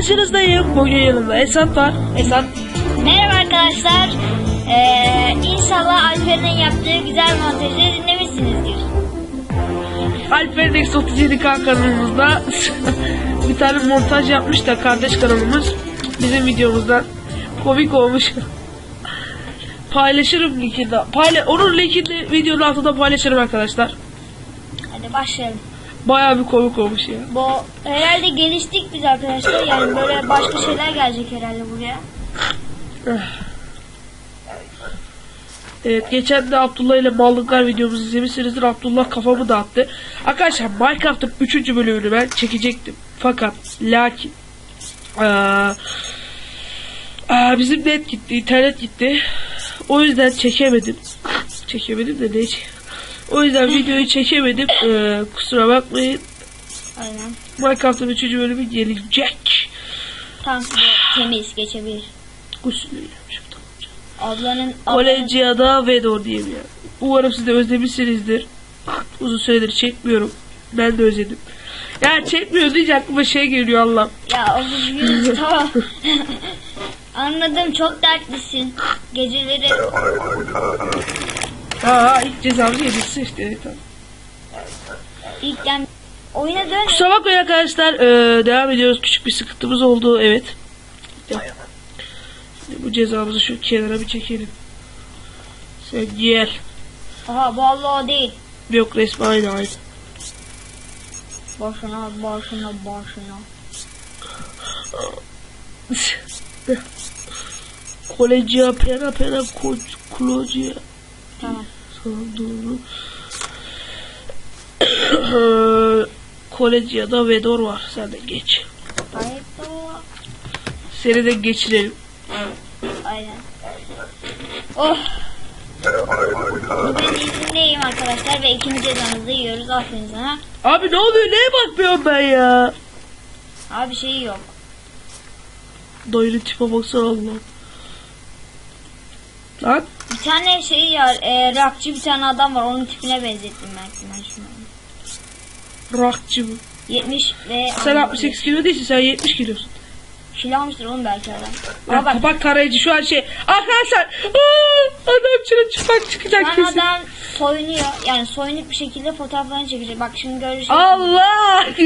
karşınızdayım. Bugün yanımda Esat var. Esat. Merhaba arkadaşlar. Ee, inşallah Alper'in yaptığı güzel montajları dinlemişsinizdir. Alper'in X 37K kanalımızda bir tane montaj yapmış da kardeş kanalımız. Bizim videomuzdan komik olmuş. Paylaşırım linkini. Payla onun linkini videonun altında paylaşırım arkadaşlar. Hadi başlayalım. Bayağı bir komik olmuş ya. Bu herhalde geliştik biz arkadaşlar. Yani böyle başka şeyler gelecek herhalde buraya. Evet geçen de Abdullah ile mallıklar videomuzu izlemişsinizdir. Abdullah kafamı dağıttı. Arkadaşlar Minecraft'ın 3. bölümünü ben çekecektim. Fakat lakin eee, eee, bizim net gitti, internet gitti. O yüzden çekemedim. çekemedim de ne O yüzden videoyu çekemedim. Eee, kusura bakmayın. Aynen. Minecraft'ın 3. bölümü gelecek. Tam temiz geçebilir. Gusülü yapmışım tamam. Ablanın, ablanın Kolejiyada Vedor diye bir yer. Umarım siz de özlemişsinizdir. Uzun süredir çekmiyorum. Ben de özledim. Ya çekmiyor deyince aklıma şey geliyor Allah. ya o tamam. Anladım çok dertlisin. Geceleri Ha ilk cezamızı yedik işte. Evet, tamam. ilkten oyuna dön. Kusura bakmayın arkadaşlar. Ee, devam ediyoruz. Küçük bir sıkıntımız oldu. Evet. Şimdi bu cezamızı şu kenara bir çekelim. Sen gel. Aha vallahi değil. Yok resmi aynı aynı. Boşuna boşuna boşuna. Kolejiya pena pena kolejiya. Tamam. Sana doğru. Kolejiya da Vedor var. Sen de geç. Seni de geçirelim. Aynen. Oh. Bugün arkadaşlar ve ikinci cezamızı yiyoruz. Aferin sana. Abi ne oluyor? Neye bakmıyorum ben ya? Abi şeyi yok. Dayının tipe baksana Allah. Lan Bir tane şey ya, e, rakçı bir tane adam var. Onun tipine benzettim ben, ben şunu. rakçı mı? 70 ve... Sen 68 kilo değilsin sen 70 kilosun. Kilo almıştır oğlum belki adam. Bak, Ama bak kapak tarayıcı şu an şey. Arkadaşlar aa, adam çıra çıplak çıkacak an kesin. adam soyunuyor. Yani soyunup bir şekilde fotoğraflarını çekecek. Bak şimdi göreceksin. Allah!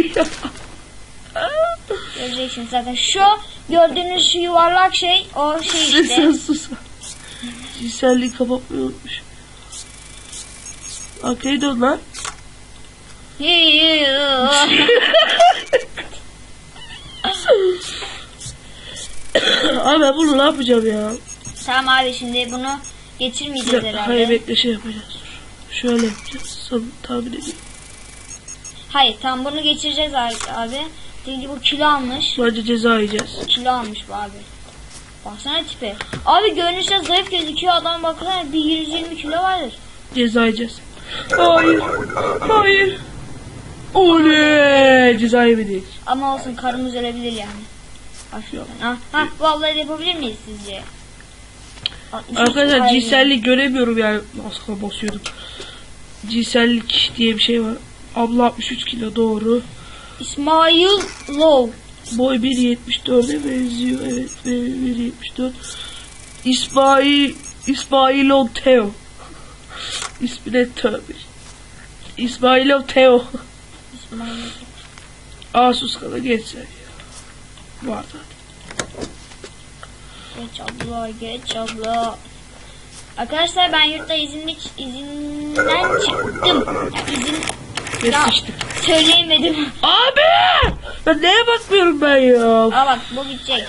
Göreceksin zaten. Şu gördüğünüz şu yuvarlak şey o şey işte. Sen sus. Cinselliği kapatmayı unutmuş. Arkaya dön lan. Abi ben bunu ne yapacağım ya? tamam abi şimdi bunu geçirmeyeceğiz herhalde. Hayır bekle şey yapacağız. Şöyle yapacağız. San, tahmin edeyim. Hayır tam bunu geçireceğiz abi. abi. Çünkü bu kilo almış. Bence ceza yiyeceğiz. Kilo almış bu abi. Baksana tipi. Abi görünüşte zayıf gözüküyor adam baksana bir 120 kilo vardır. Ceza yiyeceğiz. Hayır. Hayır. Oley. Ceza yemedik. Ama olsun karımız ölebilir yani. Hafiften. Ha, ha vallahi yapabilir miyiz sizce? 63 Arkadaşlar cinsellik göremiyorum yani. Aslında basıyordum. Cinsellik diye bir şey var. Abla 63 kilo doğru. İsmail Low. Boy 1.74'e benziyor. Evet ve 1.74. İsmail İsmailov Teo. İsmi ne tövbe. İsmailov Teo. İsmail Asus kadar geç sen ya. Var zaten. Geç abla geç abla. Arkadaşlar ben yurtta izinlik izinden çıktım. Ya izin. Sıçtık. söyleyemedim. Abi! Ben neye bakmıyorum ben ya? Aa bak bu gidecek.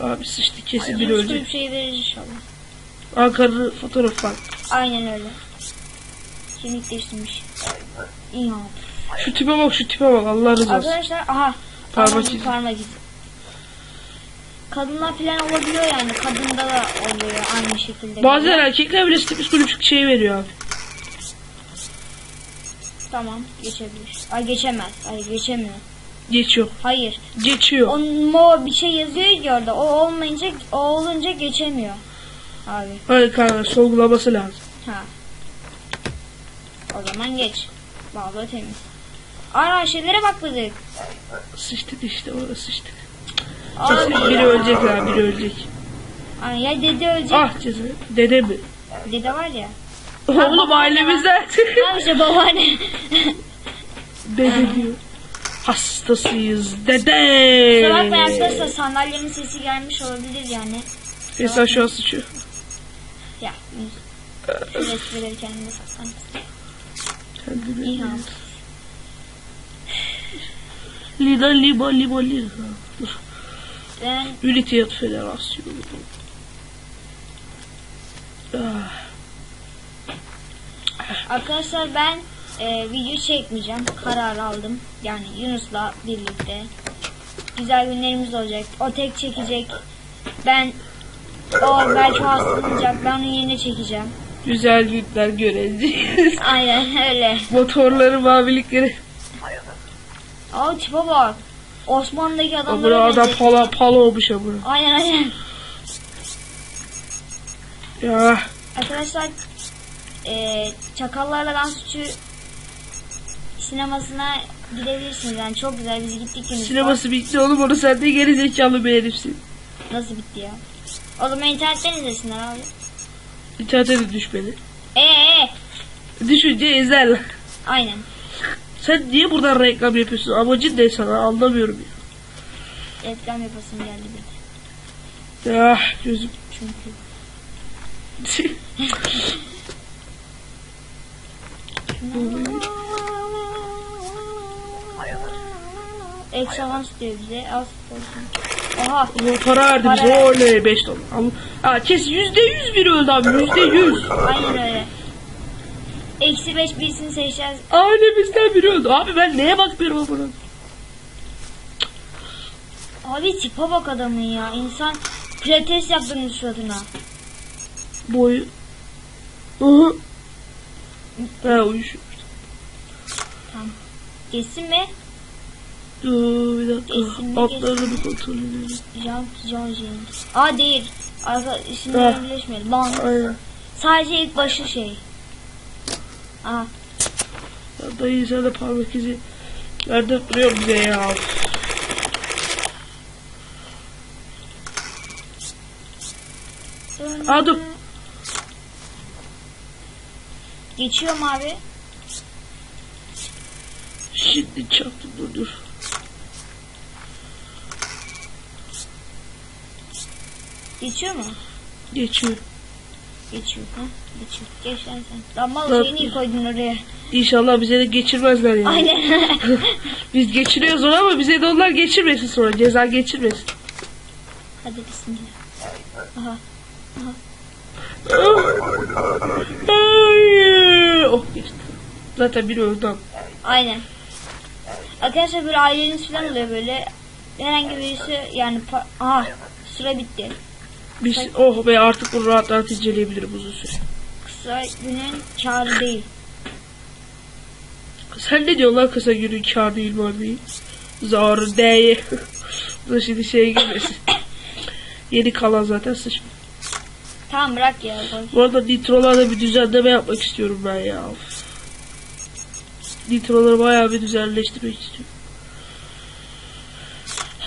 Abi sıçtı kesin bir ölecek. bir şey verir inşallah. Ankara'nın fotoğrafı var. Aynen öyle. Kimlik değiştirmiş. İyi. Şu tipe bak şu tipe bak Allah rızası. Arkadaşlar aha. Parmak izi. Parmak izi. Kadınlar falan olabiliyor yani. Kadında da oluyor aynı şekilde. Bazen erkekler bile psikolojik şey veriyor abi. Tamam geçebilir. Ay geçemez. Ay geçemiyor. Geçiyor. Hayır. Geçiyor. O mo bir şey yazıyor ya orada. O olmayınca o olunca geçemiyor. Abi. Hayır kanka sorgulaması lazım. Ha. O zaman geç. Vallahi temiz. Ana şeylere bakmadık. Sıçtık işte orası sıçtık. Abi Kesin biri ya. ölecek ha biri ölecek. Ay, ya dede ölecek. Ah ceza. Dede mi? Dede var ya. Oğlum ailemizden. Ha işte babaanne. Dede diyor. Hastasıyız. Dede. Bakmayın arkadaşlar sandalyenin sesi gelmiş olabilir yani. Şu an sıçıyor. Ya. Resimleri kendine saklan. Kendine. Lima lima lina. Dur. Ben Ünitiyat Federasyonu. Ah, Arkadaşlar ben e, video çekmeyeceğim. Karar aldım. Yani Yunus'la birlikte. Güzel günlerimiz olacak. O tek çekecek. Ben o belki hastalanacak. Ben onun yerine çekeceğim. güzel günler göreceğiz. Aynen öyle. Motorları, mavilikleri. Aa tipe bak. Osmanlı'daki adamlara adam benziyor. pala pala olmuş abura. Aynen aynen. Ya Arkadaşlar e, Çakallarla Dans Suçu sinemasına gidebilirsiniz. Yani çok güzel. Biz gittik sineması bitti oğlum onu sen de geri zekalı bir herifsin. Nasıl bitti ya? O zaman internetten izlesinler abi. İnternete de düşmedi. Ee, ee. Düşünce izlerler. Aynen. Sen niye buradan reklam yapıyorsun? Amacın ne sana anlamıyorum ya. Reklam yapasım geldi bir de. Ya gözüm. Çünkü. Excellence diyor bize. Az olsun. Oha. Ulan para verdi bize Para. oley 5 dolar. Ha kes yüzde yüz bir öldü abi yüzde yüz. Aynen öyle. Eksi beş birisini seçeceğiz. Ailemizden biri öldü. Abi ben neye bakmıyorum ama buna? Abi tipe bak adamın ya. İnsan pilates yaptırmış suratına. Boyu. Hı. Ha uyuşuyor. Geçsin mi? Dur bir dakika. Kesin mi, Altlarını bir kontrol edelim. Jump John James. Aa değil. Arka isimleri birleşmiyor. Lan. Aynen. Sadece ilk başı şey. Aa. Ya dayı sen de parmak izi nerede duruyor bize ya? Aa dur. Geçiyorum abi. Şimdi çaktım dur dur. Geçiyor mu? Geçiyor. Geçiyor. Ha? Geçiyor. Geç lan sen. Mal Bak. şeyi niye koydun oraya? İnşallah bize de geçirmezler yani. Aynen. Biz geçiriyoruz onu ama bize de onlar geçirmesin sonra. Ceza geçirmesin. Hadi bismillah. Aha. Hayır. Oh geçti. Zaten biri öldü ama. Aynen. Arkadaşlar böyle aileniz falan oluyor böyle. Herhangi birisi yani aha süre bitti. Biz, oh be artık bunu rahat rahat inceleyebilirim uzun süre. Kısa günün kârı değil. Sen ne diyorsun lan kısa günün kâr değil mi abi? Zor değil. Dur şimdi şeye girmesin. Yeni kalan zaten sıçma. Tamam bırak ya. boş. Bu arada nitrolarda bir düzenleme yapmak istiyorum ben ya. Nitroları bayağı bir düzenleştirmek istiyorum.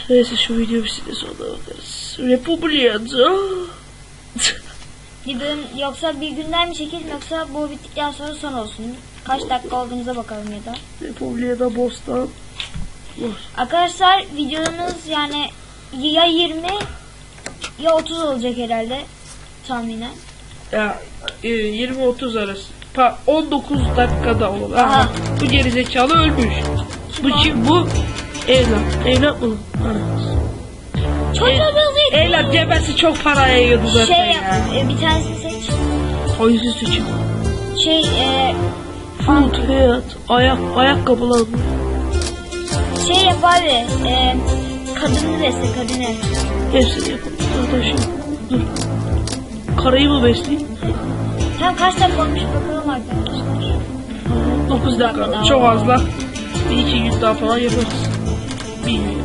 Neyse şu video bitsin sonra bakarız. Republika'da. Bir gün yoksa bir günden mi çekelim yoksa bu bittikten sonra son olsun. Kaç dakika olduğumuza bakalım ya da. Republika'da Bostan. Arkadaşlar videomuz yani ya 20 ya 30 olacak herhalde tahminen. Ya e, 20-30 arası. Pa 19 dakikada olur. Aha, Aha. bu gerizekalı ölmüş. Kim Bu o? kim? Bu evlat. Evlat mı? Ana. Çocuğumuz değil. Evlat cebesi çok paraya yiyordu zaten Şey ya. e, bir tanesini seç. Hangisi seçim? Şey e, Food, hayat, ayak, ayakkabılar mı? şey yap abi. E, kadını besle kadını. Hepsini yapalım. Şu. Dur. Karayı mı besleyeyim? Tam kaç dakika olmuş bakalım arkadaşlar. 9 dakika. Çok az lan. Bir iki gün daha falan yaparız. Bir gün.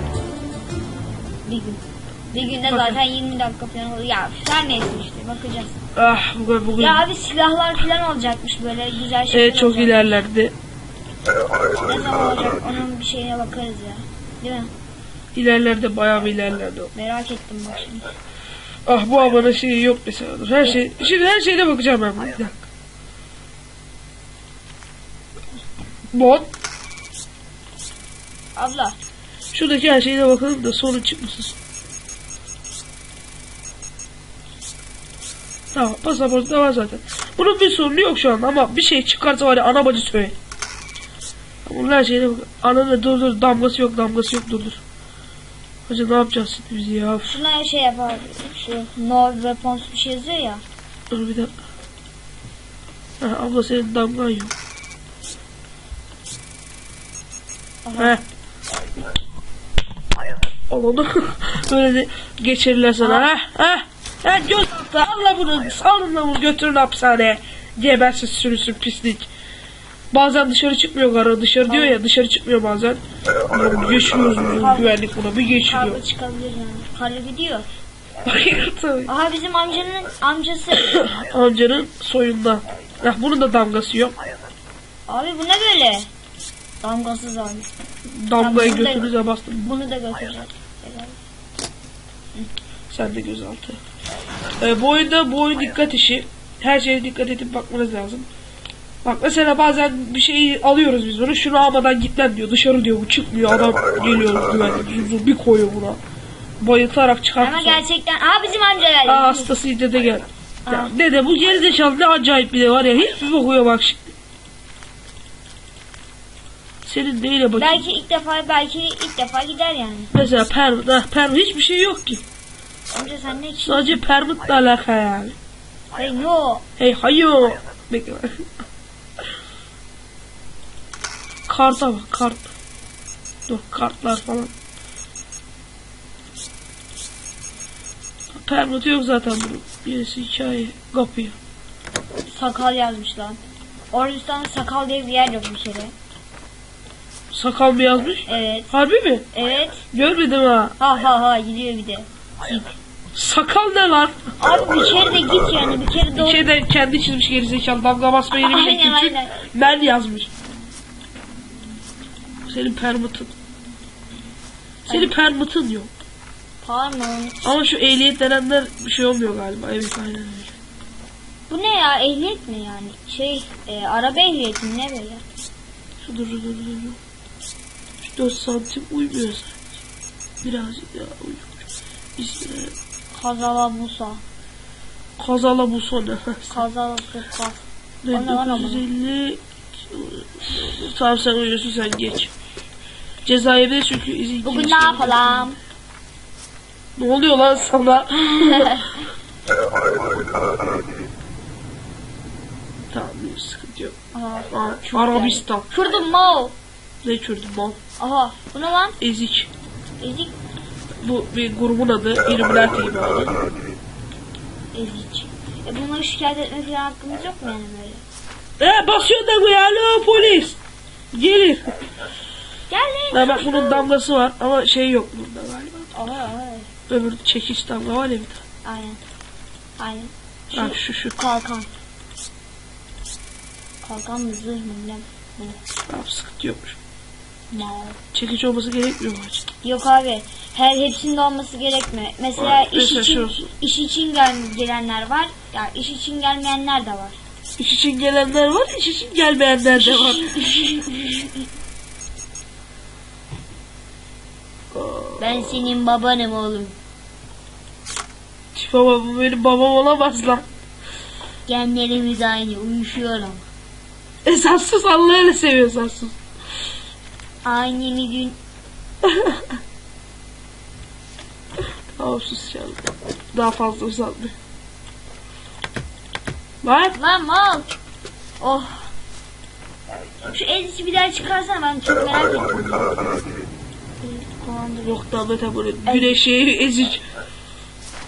Bir gün. Bir günde Bakın. zaten 20 dakika falan oluyor. Ya her neyse işte bakacağız. Ah bugün bugün Ya abi silahlar falan olacakmış böyle güzel şeyler evet, çok olacak. ilerlerdi. Ne zaman olacak onun bir şeyine bakarız ya. Değil mi? İlerlerde bayağı bir ilerlerdi o. Merak ettim bak şimdi. Ah bu abone şeyi yok mesela. Her şey şimdi her şeyde bakacağım ben. Bir dakika. Bot. Abla Şuradaki her şeyine bakalım da sorun çıkmasın. Tamam pasaport da var zaten. Bunun bir sorunu yok şu an ama bir şey çıkarsa var ya ana bacı söyle. Bunun her şeyine bak. Ananı dur dur damgası yok damgası yok dur dur. Hacı ne yapacağız şimdi biz ya? şuna şey yapar. Şu no weapons bir şey yazıyor ya. Dur bir dakika. Ha, abla senin damgan yok. Aha. He. Al onu. Böyle de geçirirler sana. Ha? Ha? Ha göz altı. Allah bunu. Salın lan bunu götürün hapishaneye. Gebersiz sürüsün pislik. Bazen dışarı çıkmıyor gara. Dışarı diyor ya dışarı çıkmıyor bazen. Bizim güvenlik buna. Bir geçiriyor. Kavga çıkabilir yani. Karı gidiyor. Hayır tabii. Aha bizim amcanın amcası. Amcanın soyunda. Ya bunun da damgası yok. abi bu ne böyle? Damgasız abi. Damgayı bunu da- götünüze bastım. Bunu da götürecek. Sen de gözaltı. Ee, bu oyunda bu oyun dikkat işi. Her şeye dikkat edip bakmanız lazım. Bak mesela bazen bir şeyi alıyoruz biz bunu. Şunu almadan gitmem diyor. Dışarı diyor bu çıkmıyor. Adam geliyor güvenlik. Bir koyuyor buna. Bayıltarak Ama çıkartıyor. gerçekten. Aa bizim amca geldi. Aa hastası dede gel. Ya, Aa. dede bu gerizekalı ne acayip bir de var ya. Hiçbir okuyor bak şimdi. Senin neyle bakayım? Belki ilk defa belki ilk defa gider yani. Mesela permit. Ha, permit hiçbir şey yok ki. Amca sen ne için? Sadece permitle alaka yani. Hey no. Hey hayo. Bekle. Karta bak kart. Dur kartlar falan. Permit yok zaten bunun. Birisi hikaye. Kapıyor. Sakal yazmış lan. Ordustan'da sakal diye bir yer yok bir kere. Sakal mı yazmış? Evet. Harbi mi? Evet. Görmedim ha. Ha ha ha gidiyor bir de. Sakal ne lan? Abi bir kere de git yani bir kere Bir doğru. şey de kendi çizmiş gerizekalı. Damga basma yeri bile Aynen, küçük. aynen. Ben yazmış. Senin permitin. Senin permitin yok. Pardon. Ama şu ehliyet denenler bir şey olmuyor galiba. Evet aynen öyle. Bu ne ya ehliyet mi yani? Şey e, araba ehliyeti mi ne böyle? Şu dur dur dur dur. Şu 4 santim uymuyor sanki. Birazcık daha uymuş. İşte Kazala Musa. kazala. Kazala Furkan. Ne, Ona, ona, ona. 950 Tamam sen uyuyorsun sen geç. Cezaevinde çünkü izin Bugün ne yok. yapalım? Ne oluyor lan sana? tamam bir sıkıntı yok. Aha. Aa, Arabistan. Kırdım Mao. Ne çürdüm mal? Aha. Bu ne lan? Ezik. Ezik. Bu bir grubun adı. Illuminati gibi aynı. Ezik. E bunları şikayet etme falan hakkımız yok mu yani böyle? E basıyor da bu ya alo polis. Gelir. Gel lan. Ha, bak bunun damgası var ama şey yok burada galiba. Aha aha. Öbür çekiş damga var ya bir tane. Aynen. Aynen. Ha, şu şu. Kalkan. Kalkan mı zırh mı ne? Tamam sıkıntı yokmuş. Mao. Çekiç olması gerekmiyor mu acaba? Yok abi. Her hepsinde olması gerekmiyor. Mesela Var, iş için şu- iş için gel, gelenler var. Ya iş için gelmeyenler de var. İş için gelenler var, iş için gelmeyenler de var. ben senin babanım oğlum. Ama bu benim babam olamaz lan. Genlerimiz aynı uyuşuyorum. Esassız Allah öyle seviyor esassız. Aynı gün Tamam sus. Daha fazla uzatma. Lan lan mal. Oh. Şu el içi bir daha çıkarsana ben çok merak ettim. Komando yok da Mete böyle güneşi ezik.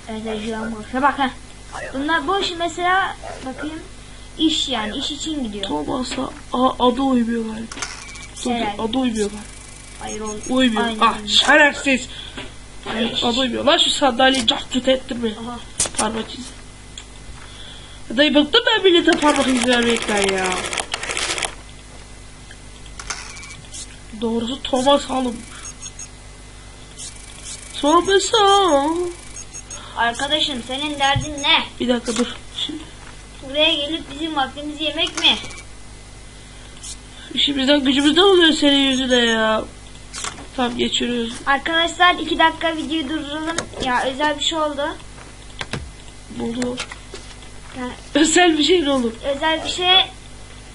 Evet şu an boş. Bak ha. Bunlar boş mesela bakayım. İş yani iş için gidiyor. A- adı uymuyor galiba. Dur, Herhalde. adı uymuyor galiba. Hayır oğlum. Uymuyor. Aynen. Ah şerefsiz. Aynen. Adı uymuyor. Lan şu sandalyeyi cahcut ettirme. Aha. Parmak izi. Dayı bıktım ben millete parmak izi vermekten ya. Doğrusu Thomas Halım. Halım. Arkadaşım senin derdin ne? Bir dakika dur. Şimdi Buraya gelip bizim vaktimizi yemek mi? işimizden gücümüzden oluyor senin yüzüne ya. Tamam geçiriyoruz. Arkadaşlar iki dakika videoyu durduralım. Ya özel bir şey oldu. Yani Özel bir şey ne olur? özel bir şey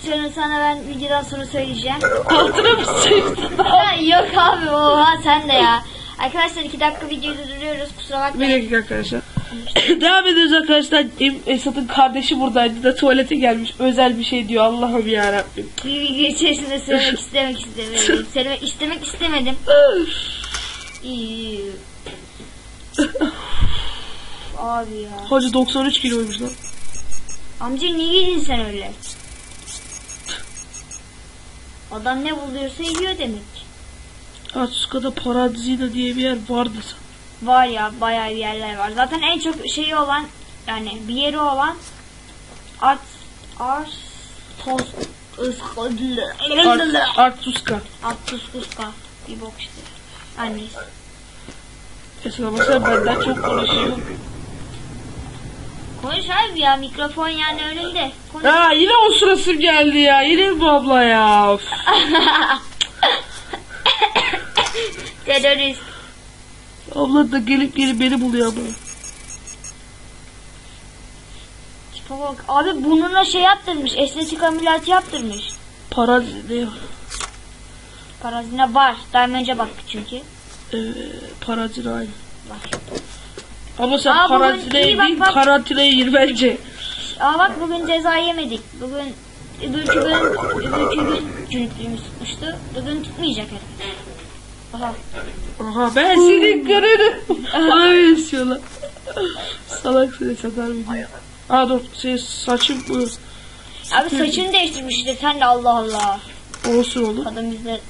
sonra sana ben videodan sonra söyleyeceğim. Altına mı sıçtın? Yok abi oha sen de ya. Arkadaşlar iki dakika videoyu durduruyoruz kusura Bir bakmayın. dakika arkadaşlar. Devam ediyoruz arkadaşlar. Esat'ın kardeşi buradaydı da tuvalete gelmiş. Özel bir şey diyor. Allah'ım ya Rabbim. Bir video içerisinde söylemek istemek istemedim. Söylemek istemek istemedim. Abi ya. Hacı 93 kiloymuş lan. Amca niye yedin sen öyle? Adam ne buluyorsa yiyor demek. Atsuska'da Paradzina diye bir yer vardı. Var ya bayağı bir yerler var. Zaten en çok şeyi olan yani bir yeri olan Art Art Tos Art, Artuska. Artuskuska bir bok işte. Annesi. Esra mesela benden çok konuşuyor. Konuş abi ya mikrofon yani öyle de. Konuş. Ha yine o sırası geldi ya. Yine bu abla ya? Terörist. Abla da gelip gelip beni buluyor ama. Tipe bak. Abi burnuna şey yaptırmış. Estetik ameliyatı yaptırmış. Parazine. Parazine var. Daha önce bak çünkü. Ee, parazine aynı. Var. Ama sen Aa, karantinaya iyi bak, değil bak. karantinaya gir bence. Aa bak bugün ceza yemedik. Bugün öbürkü gün öbürkü gün cünüklüğümüz tutmuştu. Bugün tutmayacak herhalde. Aha. Aha ben seni görürüm. Ay istiyorlar. Salak seni satar video. Aa dur senin saçın bu. Abi saçını değiştirmiş işte sen de Allah Allah. Olsun oğlum. Kadın bizde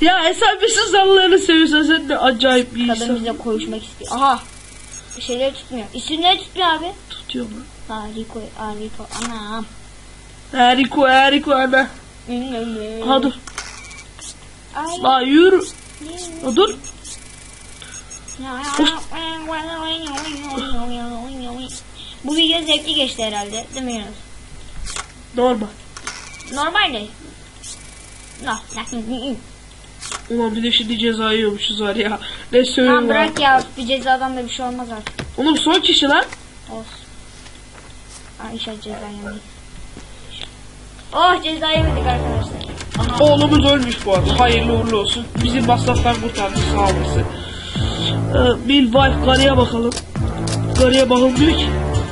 Ya e sen bir sus Allah'ını seviyorsan sen de acayip bir kadın insan. bizle konuşmak istiyor. Aha. Bir şeyleri tutmuyor. İsimleri tutmuyor abi. Tutuyor mu? Ha Rico, ha Rico. Anam. Eriko ana. Ha dur. Ay. La yürü. Dur. Bu video zevkli geçti herhalde değil mi Yunus? Normal. Normal de. No. Ulan bir de şimdi ceza yiyormuşuz var ya. Ne söylüyorum ya. bırak ya bir cezadan da bir şey olmaz artık. Oğlum son kişi lan. Olsun. Ha inşallah ceza yemeyiz. Oh ceza yemedik arkadaşlar. Oğlumuz ölmüş bu arada. Hayırlı uğurlu olsun. Bizim masraftan kurtardı sağ olasın. Ee, Bill Wife karıya bakalım. Karıya bakılmıyor ki.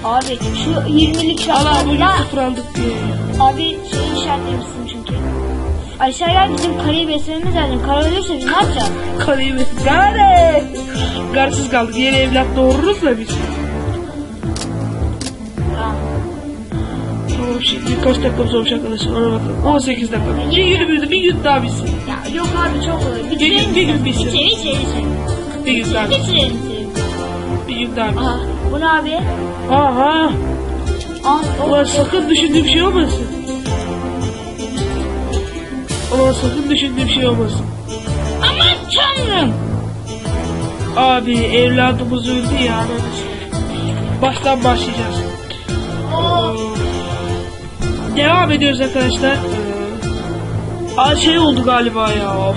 Abi şu 20'lik Allah bugün şartlarla sıfır aldık diyor. abi şeyi işaretlemişsin çünkü. Ayşe gel bizim karıyı beslememiz lazım. Kara ölürse biz ne yapacağız? Karıyı ve Gare! Garsız kaldık. Yeni evlat doğururuz da biz. Tamam şimdi kaç dakikamız olmuş arkadaşlar ona bakalım. 18 dakika. Bir günümüzde bir gün daha bitsin. Ya yok abi çok olur. Bir gün, bir gün bitsin. Bitirelim bitirelim bitirelim. Bir gün daha bitsin. Bitirelim bitirelim. Bir gün daha bitsin. Aha bu ne abi? Aha! Aa, Ulan sakın düşündüğüm şey olmasın. Ulan sakın düşündüğüm şey olmasın. Aman tanrım. Abi evladımız öldü ya. Baştan başlayacağız. Oh. Devam ediyoruz arkadaşlar. Aa şey oldu galiba ya. Of.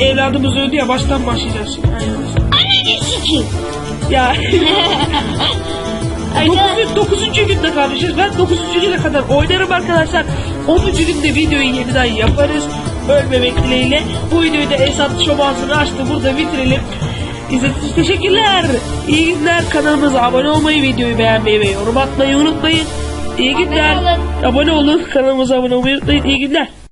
Evladımız öldü ya baştan başlayacağız. Ananı sikeyim. Ya Arkadaşlar 9. 9. günde kardeşiz. Ben 9. güne kadar oynarım arkadaşlar. 10. günde videoyu yeniden yaparız. Ölmemek dileğiyle. Bu videoyu da Esat şomazını açtı. Burada bitirelim. İzlediğiniz için teşekkürler. İyi günler. Kanalımıza abone olmayı, videoyu beğenmeyi ve yorum atmayı unutmayın. İyi günler. Abone olun. Kanalımıza abone olmayı unutmayın. İyi günler.